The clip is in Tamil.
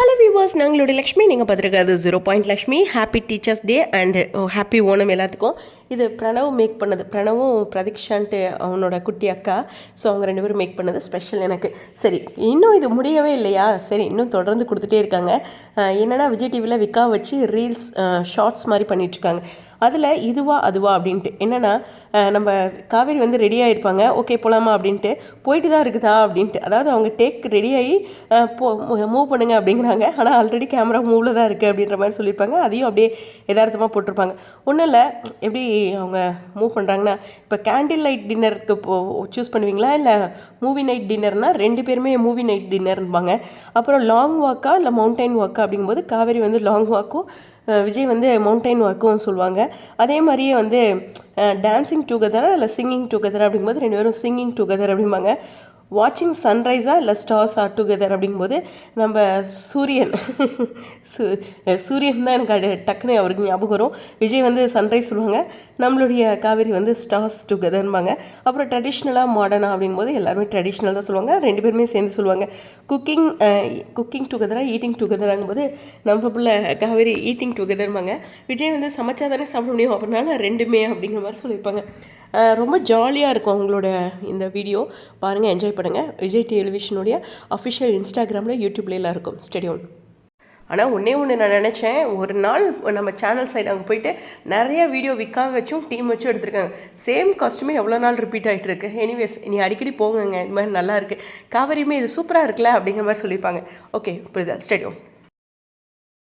ஹலோ வியூவர்ஸ் நாங்களுடைய லக்ஷ்மி நீங்கள் பார்த்துருக்காது zero point Lakshmi. Happy teachers day and happy Onam எல்லாத்துக்கும். இது பிரணவ் மேக் பண்ணது. பிரணவும் பிரதீக்ஷான்ட்டு அவனோட குட்டி அக்கா. ஸோ அவங்க ரெண்டு பேரும் மேக் பண்ணது ஸ்பெஷல் எனக்கு. சரி இன்னும் இது முடியவே இல்லையா? சரி இன்னும் தொடர்ந்து கொடுத்துட்டே இருக்காங்க. என்னென்னா என்னன்னா விஜய் டிவியில் விக்கா வச்சு ரீல்ஸ் ஷார்ட்ஸ் மாதிரி பண்ணிகிட்ருக்காங்க அதில் இதுவா அதுவா அப்படின்ட்டு. என்னென்னா நம்ம காவேரி வந்து ரெடி ஆகிருப்பாங்க ஓகே போகலாமா அப்படின்ட்டு. போயிட்டு தான் இருக்குதா அப்படின்ட்டு. அதாவது அவங்க டேக் ரெடி ஆகி போ மூவ் பண்ணுங்க அப்படிங்கிறாங்க. ஆனால் ஆல்ரெடி கேமரா மூவில் தான் இருக்குது அப்படின்ற மாதிரி சொல்லியிருப்பாங்க. அதையும் அப்படியே எதார்த்தமாக போட்டிருப்பாங்க. ஒன்றும் இல்லை எப்படி அவங்க மூவ் பண்ணுறாங்கன்னா இப்போ கேண்டில் லைட் டின்னருக்கு போ சூஸ் பண்ணுவீங்களா? இல்லை மூவி நைட் டின்னர்னால் ரெண்டு பேருமே மூவி நைட் டின்னர்ன்பாங்க அப்புறம் லாங் வாக்கா இல்லை மவுண்டைன் வாக்கா அப்படிங்கும்போது காவேரி வந்து லாங் வாக்கும் விஜய் வந்து மவுண்டைன் ஒர்க்கும் சொல்லுவாங்க. அதே மாதிரியே வந்து டான்சிங் டுகெதரா இல்லை சிங்கிங் டுகெதர் அப்படிங்கும்போது ரெண்டு பேரும் சிங்கிங் டுகெதர் அப்படிம்பாங்க. வாட்சிங் சன்ரைஸா இல்லை ஸ்டார்ஸ் ஆர் டுகெதர் அப்படிங்கும்போது நம்ம சூரியன் சு சூரியன் தான் எனக்கு அடு டக்குன்னு அவருக்கு ஞாபகம் வரும். விஜய் வந்து சன்ரைஸ் சொல்லுவாங்க. நம்மளுடைய காவேரி வந்து ஸ்டார்ஸ் டுகெதர்ம்பாங்க அப்புறம் ட்ரெடிஷ்னலாக மாடர்னா அப்படிங்கும்போது எல்லாருமே ட்ரெடிஷ்னல் தான் சொல்லுவாங்க. ரெண்டு பேருமே சேர்ந்து சொல்லுவாங்க. குக்கிங் குக்கிங் டுகெதராக ஈட்டிங் டுகெதராங்கும்போது நம்ம பிள்ளை காவேரி ஈட்டிங் டுகெதர்ம்பாங்க விஜய் வந்து சமைச்சா தானே சாப்பிட முடியும். அப்படின்னால ரெண்டுமே அப்படிங்கிற மாதிரி சொல்லியிருப்பாங்க. ரொம்ப ஜாலியாக இருக்கும் அவங்களோட இந்த வீடியோ பாருங்கள் என்ஜாய் பண்ணுங்கள் விஜய் டெலிவிஷனுடைய அஃபிஷியல் இன்ஸ்டாகிராமில் யூடியூப்லாம் இருக்கும் ஸ்டெடியூன் ஆனால் ஒன்றே ஒன்று நான் நினச்சேன். ஒரு நாள் நம்ம சேனல் சைடு அங்கே போயிட்டு நிறைய வீடியோ விற்காம வச்சும் டீம் வச்சும் எடுத்திருக்காங்க. சேம் காஸ்ட்டுமே எவ்வளோ நாள் ரிப்பீட் ஆகிட்டு இருக்கு எனிவேஸ் நீ அடிக்கடி போங்கங்க. இது மாதிரி நல்லா இருக்குது காவேரியுமே இது சூப்பராக இருக்குல்ல அப்படிங்கிற மாதிரி சொல்லியிருப்பாங்க. ஓகே புரியுதா? ஸ்டேடியம்